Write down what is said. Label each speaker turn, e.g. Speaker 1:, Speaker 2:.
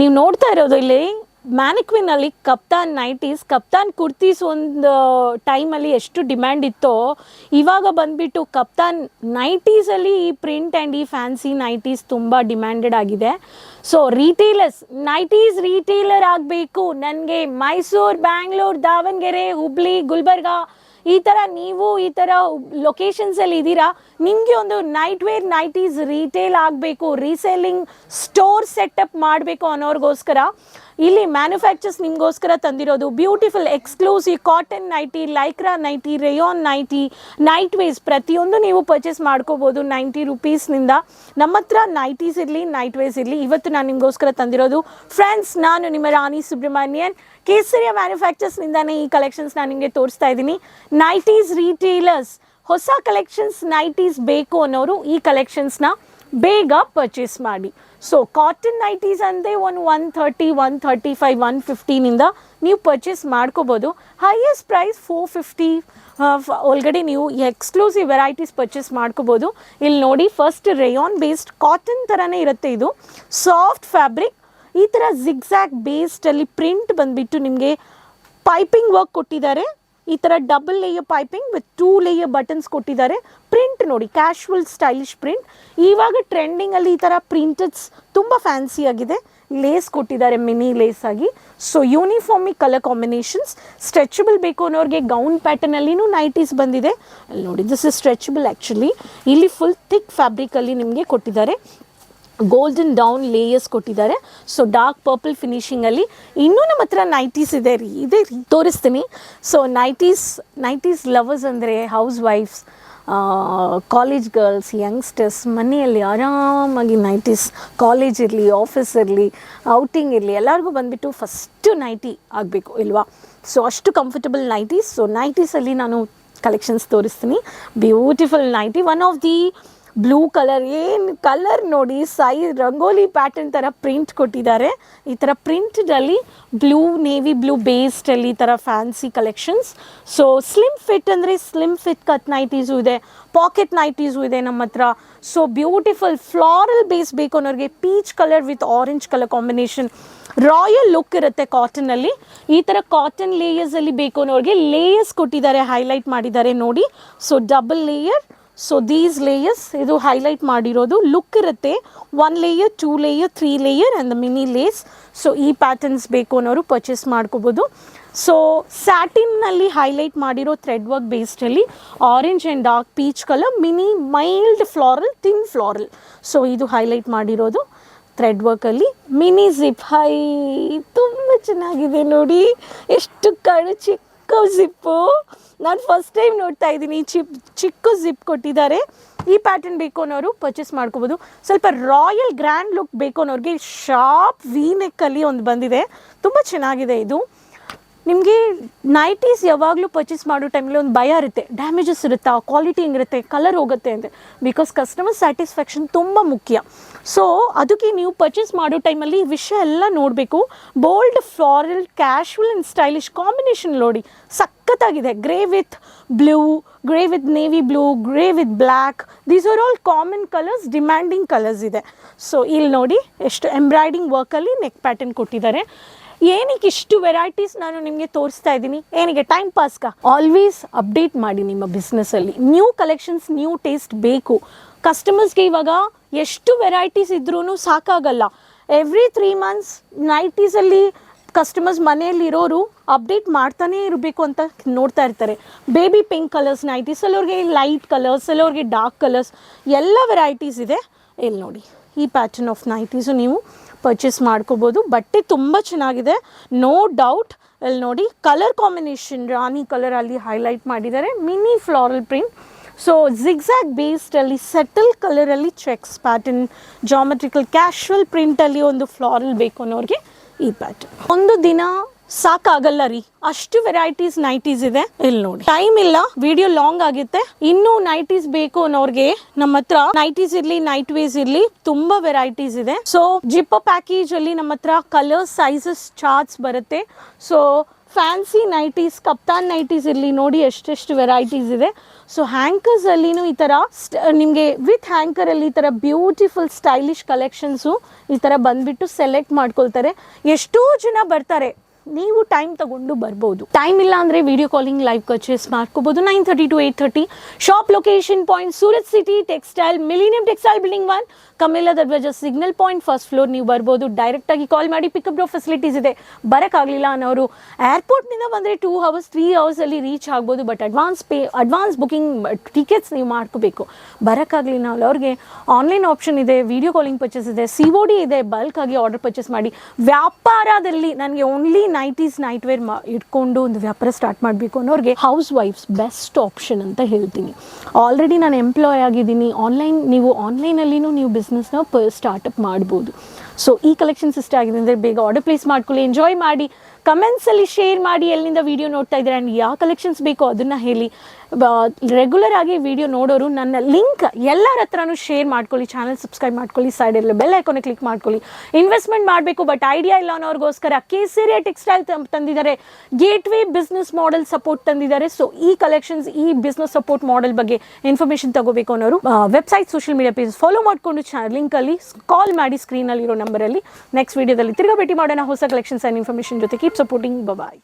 Speaker 1: ನೀವು ನೋಡ್ತಾ ಇರೋದು ಇಲ್ಲಿ ಮ್ಯಾನಿಕ್ವಿನ್ ಅಲ್ಲಿ ಕಪ್ತಾನ್ ನೈಟೀಸ್, ಕಪ್ತಾನ್ ಕುರ್ತೀಸ್ ಒಂದು ಟೈಮಲ್ಲಿ ಎಷ್ಟು ಡಿಮ್ಯಾಂಡ್ ಇತ್ತೋ, ಇವಾಗ ಬಂದ್ಬಿಟ್ಟು ಕಪ್ತಾನ್ ನೈಟೀಸ್ ಅಲ್ಲಿ ಈ ಪ್ರಿಂಟ್ ಆ್ಯಂಡ್ ಈ ಫ್ಯಾನ್ಸಿ ನೈಟೀಸ್ ತುಂಬ ಡಿಮ್ಯಾಂಡೆಡ್ ಆಗಿದೆ. ಸೊ ರೀಟೇಲರ್ಸ್ ನೈಟೀಸ್ ರೀಟೇಲರ್ ಆಗಬೇಕು. ನನಗೆ ಮೈಸೂರು ಬ್ಯಾಂಗ್ಳೂರ್ ದಾವಣಗೆರೆ ಹುಬ್ಳಿ ಗುಲ್ಬರ್ಗಾ ಈ ಥರ ನೀವು ಈ ಥರ ಲೊಕೇಶನ್ಸಲ್ಲಿ ಇದ್ದೀರಾ, ನಿಮಗೆ ಒಂದು ನೈಟ್ ವೇರ್ ನೈಟೀಸ್ ರೀಟೇಲ್ ಆಗಬೇಕು ರೀಸೇಲಿಂಗ್ ಸ್ಟೋರ್ ಸೆಟಪ್ ಮಾಡಬೇಕು ಅನ್ನೋರ್ಗೋಸ್ಕರ ಇಲ್ಲಿ ಮ್ಯಾನುಫ್ಯಾಕ್ಚರ್ಸ್ ನಿಮಗೋಸ್ಕರ ತಂದಿರೋದು beautiful exclusive cotton nightie Lycra nightie rayon nightie night wears ಪ್ರತಿಯೊಂದು ನೀವು ಪರ್ಚೇಸ್ ಮಾಡ್ಕೋಬೋದು. ನೈಂಟಿ ರುಪೀಸ್ನಿಂದ ನಮ್ಮ ಹತ್ರ ನೈಟೀಸ್ ಇರಲಿ ನೈಟ್ ವೇಸ್ ಇರಲಿ. ಇವತ್ತು ನಾನು ನಿಮಗೋಸ್ಕರ ತಂದಿರೋದು ಫ್ರೆಂಡ್ಸ್ ನಾನು ನಿಮ್ಮ ರಾಣಿ ಸುಬ್ರಹ್ಮಣ್ಯನ್. ಕೇಸರಿಯ ಮ್ಯಾನುಫ್ಯಾಕ್ಚರ್ಸ್ನಿಂದಾನೇ ಈ ಕಲೆಕ್ಷನ್ಸ್ ನಾನು ನಿಮಗೆ ತೋರಿಸ್ತಾ ಇದ್ದೀನಿ. ನೈಟೀಸ್ ರೀಟೇಲರ್ಸ್ ಹೊಸ ಕಲೆಕ್ಷನ್ಸ್ ನೈಟೀಸ್ ಬೇಕು ಅನ್ನೋರು ಈ ಕಲೆಕ್ಷನ್ಸ್ನ ಬೇಗ ಪರ್ಚೇಸ್ ಮಾಡಿ. ಸೊ ಕಾಟನ್ ನೈಟೀಸ್ ಅಂದರೆ ಒಂದು one thirty one thirty five one ಫಿಫ್ಟೀನಿಂದ ನೀವು ಪರ್ಚೇಸ್ ಮಾಡ್ಕೋಬೋದು. ಹೈಯೆಸ್ಟ್ ಪ್ರೈಸ್ ಫೋರ್ ಫಿಫ್ಟಿ ಒಳಗಡೆ ನೀವು ಎಕ್ಸ್ಕ್ಲೂಸಿವ್ ವೆರೈಟೀಸ್ ಪರ್ಚೇಸ್ ಮಾಡ್ಕೋಬೋದು. ಇಲ್ಲಿ ನೋಡಿ ಫಸ್ಟ್ ರೇಯಾನ್ ಬೇಸ್ಡ್ ಕಾಟನ್ ಥರನೇ ಇರುತ್ತೆ ಇದು. ಸಾಫ್ಟ್ ಫ್ಯಾಬ್ರಿಕ್ ಈ ಥರ ಜಿಗ್ಝ್ಯಾಗ್ ಬೇಸ್ಡಲ್ಲಿ ಪ್ರಿಂಟ್ ಬಂದುಬಿಟ್ಟು ನಿಮಗೆ ಪೈಪಿಂಗ್ ವರ್ಕ್ ಕೊಟ್ಟಿದ್ದಾರೆ. ಈ ಥರ double layer piping with two layer buttons ಕೊಟ್ಟಿದ್ದಾರೆ. ಪ್ರಿಂಟ್ ನೋಡಿ ಕ್ಯಾಶುವಲ್ ಸ್ಟೈಲಿಶ್ ಪ್ರಿಂಟ್ ಇವಾಗ ಟ್ರೆಂಡಿಂಗಲ್ಲಿ ಈ ಥರ ಪ್ರಿಂಟೆಡ್ಸ್ ತುಂಬ ಫ್ಯಾನ್ಸಿ ಆಗಿದೆ. ಲೇಸ್ ಕೊಟ್ಟಿದ್ದಾರೆ ಮಿನಿ ಲೇಸ್ ಆಗಿ. ಸೊ ಯೂನಿಫಾರ್ಮಿ ಕಲರ್ ಕಾಂಬಿನೇಷನ್ಸ್ ಸ್ಟ್ರೆಚಬಲ್ ಬೇಕು ಅನ್ನೋರಿಗೆ ಗೌನ್ ಪ್ಯಾಟರ್ನಲ್ಲಿನೂ ನೈಟೀಸ್ ಬಂದಿದೆ. ಅಲ್ಲಿ ನೋಡಿ ದಿಸ್ ಇಸ್ ಸ್ಟ್ರೆಚಬಲ್ ಆ್ಯಕ್ಚುಲಿ ಇಲ್ಲಿ ಫುಲ್ ಥಿಕ್ ಫ್ಯಾಬ್ರಿಕಲ್ಲಿ ನಿಮಗೆ ಕೊಟ್ಟಿದ್ದಾರೆ. ಗೋಲ್ಡನ್ ಡೌನ್ ಲೇಯರ್ಸ್ ಕೊಟ್ಟಿದ್ದಾರೆ. ಸೊ ಡಾರ್ಕ್ ಪರ್ಪಲ್ ಫಿನಿಶಿಂಗಲ್ಲಿ ಇನ್ನೂ ನಮ್ಮ ಹತ್ರ ನೈಟೀಸ್ ಇದೆ ರೀ. ಇದೆ ರೀ. ತೋರಿಸ್ತೀನಿ. ಸೊ ನೈಟೀಸ್ ನೈಟೀಸ್ ಲವರ್ಸ್ ಅಂದರೆ ಹೌಸ್ ವೈಫ್ಸ್ ಕಾಲೇಜ್ ಗರ್ಲ್ಸ್ ಯಂಗ್ಸ್ಟರ್ಸ್ ಮನೆಯಲ್ಲಿ ಆರಾಮಾಗಿ ನೈಟೀಸ್ ಕಾಲೇಜ್ ಇರಲಿ ಆಫೀಸ್ ಇರಲಿ ಔಟಿಂಗ್ ಇರಲಿ, ಎಲ್ಲರಿಗೂ ಬಂದುಬಿಟ್ಟು ಫಸ್ಟು ನೈಟಿ ಆಗಬೇಕು, ಇಲ್ವಾ? ಸೊ ಅಷ್ಟು ಕಂಫರ್ಟಬಲ್ ನೈಟೀಸ್ ಸೊ ನೈಟೀಸಲ್ಲಿ ನಾನು ಕಲೆಕ್ಷನ್ಸ್ ತೋರಿಸ್ತೀನಿ. Beautiful nightie one of the blue colour, ಏನು ಕಲರ್ ನೋಡಿ, ಸೈ ರಂಗೋಲಿ ಪ್ಯಾಟರ್ನ್ ಥರ ಪ್ರಿಂಟ್ ಕೊಟ್ಟಿದ್ದಾರೆ. ಈ ಥರ ಪ್ರಿಂಟಲ್ಲಿ ಬ್ಲೂ ನೇವಿ, ಬ್ಲೂ ಬೇಸ್ಡಲ್ಲಿ ಈ ಥರ fancy collections so slim fit ಅಂದರೆ ಸ್ಲಿಮ್ ಫಿಟ್ ಕಟ್ ನೈಟೀಸು ಇದೆ ಪಾಕೆಟ್ ನೈಟೀಸು ಇದೆ ನಮ್ಮ ಹತ್ರ. ಸೊ ಬ್ಯೂಟಿಫುಲ್ ಫ್ಲಾರಲ್ ಬೇಸ್ ಬೇಕು ಅನ್ನೋರಿಗೆ peach colour with orange colour combination royal look ಇರುತ್ತೆ ಕಾಟನಲ್ಲಿ ಈ ಥರ ಕಾಟನ್ ಲೇಯರ್ಸಲ್ಲಿ ಬೇಕು ಅನ್ನೋರಿಗೆ ಲೇಯರ್ಸ್ ಕೊಟ್ಟಿದ್ದಾರೆ ಹೈಲೈಟ್ ಮಾಡಿದ್ದಾರೆ ನೋಡಿ. So double layer so these layers ಇದು ಹೈಲೈಟ್ ಮಾಡಿರೋದು ಲುಕ್ ಇರುತ್ತೆ. One layer two layer three layer and mini lace so ಈ ಪ್ಯಾಟರ್ನ್ಸ್ ಬೇಕು ಅನ್ನೋರು ಪರ್ಚೇಸ್ ಮಾಡ್ಕೋಬೋದು. ಸೊ ಸ್ಯಾಟಿನ್ನಲ್ಲಿ ಹೈಲೈಟ್ ಮಾಡಿರೋ thread work ಬೇಸ್ಡಲ್ಲಿ orange and dark peach colour mini mild floral thin floral so ಇದು ಹೈಲೈಟ್ ಮಾಡಿರೋದು ಥ್ರೆಡ್ ವರ್ಕಲ್ಲಿ ಮಿನಿ ಜಿಪ್ ಹೈ, ತುಂಬ ಚೆನ್ನಾಗಿದೆ ನೋಡಿ. ಎಷ್ಟು ಕಳಚಿ ಜಿಪ್ಪು. ನಾನು ಫಸ್ಟ್ ಟೈಮ್ ನೋಡ್ತಾ ಇದ್ದೀನಿ. ಚಿಪ್, ಚಿಕ್ಕ ಜಿಪ್ ಕೊಟ್ಟಿದ್ದಾರೆ. ಈ ಪ್ಯಾಟರ್ನ್ ಬೇಕು ಅನ್ನೋರು ಪರ್ಚೇಸ್ ಮಾಡ್ಕೋಬೋದು. ಸ್ವಲ್ಪ ರಾಯಲ್ ಗ್ರ್ಯಾಂಡ್ ಲುಕ್ ಬೇಕು ಅನ್ನೋರಿಗೆ ಶಾರ್ಪ್ ವಿ ನೆಕ್ಕಲ್ಲಿ ಒಂದು ಬಂದಿದೆ. ತುಂಬ ಚೆನ್ನಾಗಿದೆ ಇದು. ನಿಮಗೆ ನೈಟೀಸ್ ಯಾವಾಗಲೂ ಪರ್ಚೇಸ್ ಮಾಡೋ ಟೈಮಲ್ಲಿ ಒಂದು ಭಯ ಇರುತ್ತೆ. ಡ್ಯಾಮೇಜಸ್ ಇರುತ್ತಾ? ಕ್ವಾಲಿಟಿ ಹೆಂಗಿರುತ್ತೆ? ಕಲರ್ ಹೋಗುತ್ತೆ ಅಂತ. ಬಿಕಾಸ್ ಕಸ್ಟಮರ್ ಸ್ಯಾಟಿಸ್ಫ್ಯಾಕ್ಷನ್ ತುಂಬ ಮುಖ್ಯ. ಸೊ ಅದಕ್ಕೆ ನೀವು ಪರ್ಚೇಸ್ ಮಾಡೋ ಟೈಮಲ್ಲಿ ಈ ವಿಷಯ ಎಲ್ಲ ನೋಡಬೇಕು. Bold floral casual and stylish combination ನೋಡಿ. ಸಖತ್ತಾಗಿದೆ grey with blue grey with navy blue grey with black these are all common colours demanding colours ಇದೆ. ಸೊ ಇಲ್ಲಿ ನೋಡಿ ಎಷ್ಟು ಎಂಬ್ರಾಯ್ಡಿಂಗ್ ವರ್ಕಲ್ಲಿ ನೆಕ್ ಪ್ಯಾಟರ್ನ್ ಕೊಟ್ಟಿದ್ದಾರೆ. ಏನಕ್ಕೆ ಇಷ್ಟು ವೆರೈಟೀಸ್ ನಾನು ನಿಮಗೆ ತೋರಿಸ್ತಾ ಇದ್ದೀನಿ? ಏನಿಗೆ ಟೈಮ್ ಪಾಸ್ಗ ಆಲ್ವೇಸ್ ಅಪ್ಡೇಟ್ ಮಾಡಿ ನಿಮ್ಮ ಬಿಸ್ನೆಸ್ಸಲ್ಲಿ ನ್ಯೂ ಕಲೆಕ್ಷನ್ಸ್ ನ್ಯೂ ಟೇಸ್ಟ್ ಬೇಕು. ಕಸ್ಟಮರ್ಸ್ಗೆ ಇವಾಗ ಎಷ್ಟು ವೆರೈಟೀಸ್ ಇದ್ರೂ ಸಾಕಾಗಲ್ಲ. ಎವ್ರಿ ತ್ರೀ ಮಂತ್ಸ್ ನೈಟೀಸಲ್ಲಿ ಕಸ್ಟಮರ್ಸ್ ಮನೆಯಲ್ಲಿರೋರು ಅಪ್ಡೇಟ್ ಮಾಡ್ತಾನೇ ಇರಬೇಕು ಅಂತ ನೋಡ್ತಾ ಇರ್ತಾರೆ. ಬೇಬಿ ಪಿಂಕ್ ಕಲರ್ಸ್ ನೈಟೀಸ್ ಎಲ್ಲವ್ರಿಗೆ ಲೈಟ್ ಕಲರ್ಸ್ ಎಲ್ಲವ್ರಿಗೆ ಡಾರ್ಕ್ ಕಲರ್ಸ್ ಎಲ್ಲ ವೆರೈಟೀಸ್ ಇದೆ. ಇಲ್ಲಿ ನೋಡಿ, ಈ ಪ್ಯಾಟರ್ನ್ ಆಫ್ ನೈಟೀಸು ನೀವು ಪರ್ಚೇಸ್ ಮಾಡ್ಕೋಬೋದು. ಬಟ್ಟೆ ತುಂಬ ಚೆನ್ನಾಗಿದೆ. ನೋ ಡೌಟ್ ಇಲ್ಲಿ ನೋಡಿ ಕಲರ್ ಕಾಂಬಿನೇಷನ್ ರಾಣಿ ಕಲರಲ್ಲಿ ಹೈಲೈಟ್ ಮಾಡಿದ್ದಾರೆ. Mini floral print so zigzag ಬೇಸ್ಡಲ್ಲಿ subtle ಕಲರಲ್ಲಿ ಚೆಕ್ಸ್ ಪ್ಯಾಟರ್ನ್ ಜಾಮೆಟ್ರಿಕಲ್ ಕ್ಯಾಶುವಲ್ ಪ್ರಿಂಟಲ್ಲಿ ಒಂದು ಫ್ಲಾರಲ್ ಬೇಕು ಅನ್ನೋರಿಗೆ ಈ ಪ್ಯಾಟರ್ನ್ ಒಂದು ದಿನ ಸಾಕಾಗಲ್ಲ ರೀ. ಅಷ್ಟು ವೆರೈಟೀಸ್ ನೈಟೀಸ್ ಇದೆ. ಇಲ್ಲಿ ನೋಡಿ. ಟೈಮ್ ಇಲ್ಲ. ವಿಡಿಯೋ ಲಾಂಗ್ ಆಗುತ್ತೆ. ಇನ್ನೂ ನೈಟೀಸ್ ಬೇಕು ಅನ್ನೋರ್ಗೆ ನಮ್ಮ ಹತ್ರ ನೈಟೀಸ್ ಇರ್ಲಿ ನೈಟ್ ವೇಸ್ ಇರ್ಲಿ ತುಂಬಾ ವೆರೈಟೀಸ್ ಇದೆ. ಸೊ ಜಿಪ್ಪ ಪ್ಯಾಕೇಜ್ ಅಲ್ಲಿ ನಮ್ಮ ಹತ್ರ ಕಲರ್ಸ್ ಸೈಜಸ್ ಚಾರ್ಟ್ಸ್ ಬರುತ್ತೆ. So fancy nighties kaftan nighties ಇರಲಿ ನೋಡಿ ಎಷ್ಟೆಷ್ಟು ವೆರೈಟೀಸ್ ಇದೆ. ಸೊ ಹ್ಯಾಂಕರ್ಸಲ್ಲಿನೂ ಈ ಥರ ನಿಮಗೆ ವಿತ್ ಹ್ಯಾಂಕರಲ್ಲಿ ಈ ಥರ ಬ್ಯೂಟಿಫುಲ್ ಸ್ಟೈಲಿಶ್ ಕಲೆಕ್ಷನ್ಸು ಈ ಥರ ಬಂದುಬಿಟ್ಟು ಸೆಲೆಕ್ಟ್ ಮಾಡ್ಕೊಳ್ತಾರೆ. ಎಷ್ಟೋ ಜನ ಬರ್ತಾರೆ. ನೀವು ಟೈಮ್ ತಗೊಂಡು ಬರ್ಬೋದು. ಟೈಮ್ ಇಲ್ಲ ಅಂದರೆ ವಿಡಿಯೋ ಕಾಲಿಂಗ್ ಲೈವ್ ಪರ್ಚೇಸ್ ಮಾಡ್ಕೋಬೋದು. Nine thirty to eight thirty shop location point Surat city textile millennium textile building one Kamela Darwaja signal point first floor ನೀವು ಬರ್ಬೋದು. ಡೈರೆಕ್ಟಾಗಿ ಕಾಲ್ ಮಾಡಿ ಪಿಕಪ್ ಡ್ರಾಪ್ ಫೆಸಿಲಿಟೀಸ್ ಇದೆ. ಬರೋಕ್ಕಾಗಲಿಲ್ಲ ಅನ್ನೋರು ಏರ್ಪೋರ್ಟ್ನಿಂದ ಬಂದರೆ ಟೂ ಅವರ್ಸ್ ತ್ರೀ ಅವರ್ಸಲ್ಲಿ ರೀಚ್ ಆಗ್ಬೋದು. But advance pay advance booking tickets ನೀವು ಮಾಡ್ಕೋಬೇಕು. ಬರೋಕ್ಕಾಗಲಿಲ್ಲ ಅವ್ರಿಗೆ ಆನ್ಲೈನ್ ಆಪ್ಷನ್ ಇದೆ ವಿಡಿಯೋ ಕಾಲಿಂಗ್ ಪರ್ಚೇಸ್ ಇದೆ ಸಿ ಡಿ ಇದೆ. ಬಲ್ಕ್ ಆಗಿ ಆರ್ಡರ್ ಪರ್ಚೇಸ್ ಮಾಡಿ. ವ್ಯಾಪಾರದಲ್ಲಿ ನನಗೆ ಓನ್ಲಿ ನೈಟೀಸ್ ನೈಟ್ ವೇರ್ ಇಟ್ಕೊಂಡು ಒಂದು ವ್ಯಾಪಾರ ಸ್ಟಾರ್ಟ್ ಮಾಡಬೇಕು ಅನ್ನೋರಿಗೆ ಹೌಸ್ ವೈಫ್ಸ್ ಬೆಸ್ಟ್ ಆಪ್ಷನ್ ಅಂತ ಹೇಳ್ತೀನಿ. ಆಲ್ರೆಡಿ ನಾನು ಎಂಪ್ಲಾಯ್ ಆಗಿದ್ದೀನಿ. ಆನ್ಲೈನ್ ನೀವು ಆನ್ಲೈನಲ್ಲಿನೂ ನೀವು ಬಿಸ್ನೆಸ್ನ ಪ ಸ್ಟಾರ್ಟಪ್ ಮಾಡ್ಬೋದು. ಸೊ ಈ ಕಲೆಕ್ಷನ್ಸ್ ಇಷ್ಟ ಆಗಿದೆ ಅಂದರೆ ಬೇಗ ಆರ್ಡರ್ ಪ್ಲೇಸ್ ಮಾಡ್ಕೊಳ್ಳಿ. ಎಂಜಾಯ್ ಮಾಡಿ. ಕಮೆಂಟ್ಸಲ್ಲಿ ಶೇರ್ ಮಾಡಿ ಎಲ್ಲಿಂದ ವಿಡಿಯೋ ನೋಡ್ತಾ ಇದ್ದಾರೆ ಆ್ಯಂಡ್ ಯಾವ ಕಲೆಕ್ಷನ್ಸ್ ಬೇಕೋ ಅದನ್ನು ಹೇಳಿ. ರೆಗ್ಯುಲರ್ ಆಗಿ ವಿಡಿಯೋ ನೋಡೋರು ನನ್ನ ಲಿಂಕ್ ಎಲ್ಲರ ಹತ್ರನೂ ಶೇರ್ ಮಾಡ್ಕೊಳ್ಳಿ ಚಾನಲ್ ಸಬ್ಸ್ಕ್ರೈಬ್ ಮಾಡ್ಕೊಳ್ಳಿ ಸೈಡಲ್ಲಿ ಬೆಲ್ ಐಕಾನೆ ಕ್ಲಿಕ್ ಮಾಡ್ಕೊಳ್ಳಿ. ಇನ್ವೆಸ್ಟ್ಮೆಂಟ್ ಮಾಡಬೇಕು ಬಟ್ ಐಡಿಯಾ ಇಲ್ಲ ಅನ್ನೋರಿಗೋಸ್ಕರ ಕೇಸರಿಯ ಟೆಕ್ಸ್ಟೈಲ್ ತಂದಿದ್ದಾರೆ. Gateway business model support ತಂದಿದ್ದಾರೆ. ಸೊ ಈ ಕಲೆಕ್ಷನ್ಸ್ ಈ ಬಿಸ್ನೆಸ್ ಸಪೋರ್ಟ್ ಮಾಡೆಲ್ ಬಗ್ಗೆ ಇನ್ಫಾರ್ಮೇಷನ್ ತಗೋಬೇಕು ಅನ್ನೋರು website social media page follow ಮಾಡಿಕೊಂಡು ಚಾ ಲಿಂಕಲ್ಲಿ ಕಾಲ್ ಮಾಡಿ ಸ್ಕ್ರೀನಲ್ಲಿರೋ ನಂಬರಲ್ಲಿ ನೆಕ್ಸ್ಟ್ ವಿಡಿಯೋದಲ್ಲಿ ತಿರ್ಗಾ ಭೇಟಿ ಮಾಡೋಣ. ಹೊಸ ಕಲೆಕ್ಷನ್ಸ್ ಆ್ಯಂಡ್ ಇನ್ಫಾರ್ಮೇಷನ್ ಜೊತೆ ಕೀಪ್ Supporting. Bye bye.